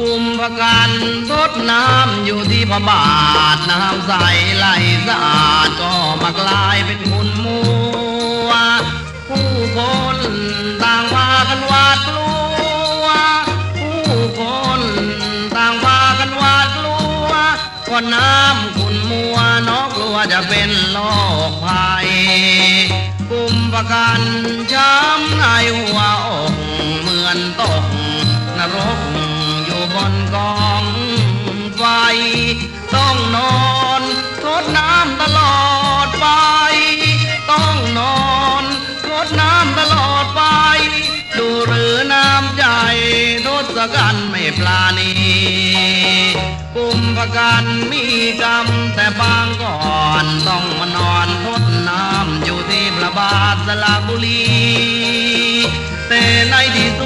กุมภกันทดน้ำอยู่ที่พระบาท น้ำใสไหลสะอาดก็มากลายเป็นคุณมัว ผู้คนต่างพากันหวาดกลัว ผู้คนต่างพากันหวาดกลัวว่าน้ำขุนมัวนอกกลัวจะเป็นโรคภัย กุมภกันช้ำในหัวอกเหมือนตกนรก กันไม่ปลาณีกุมประกันมีกรรมแต่บางก่อนต้องมานอนทดน้ำอยู่ที่พระบาทสระบุรีแต่ในที่สุด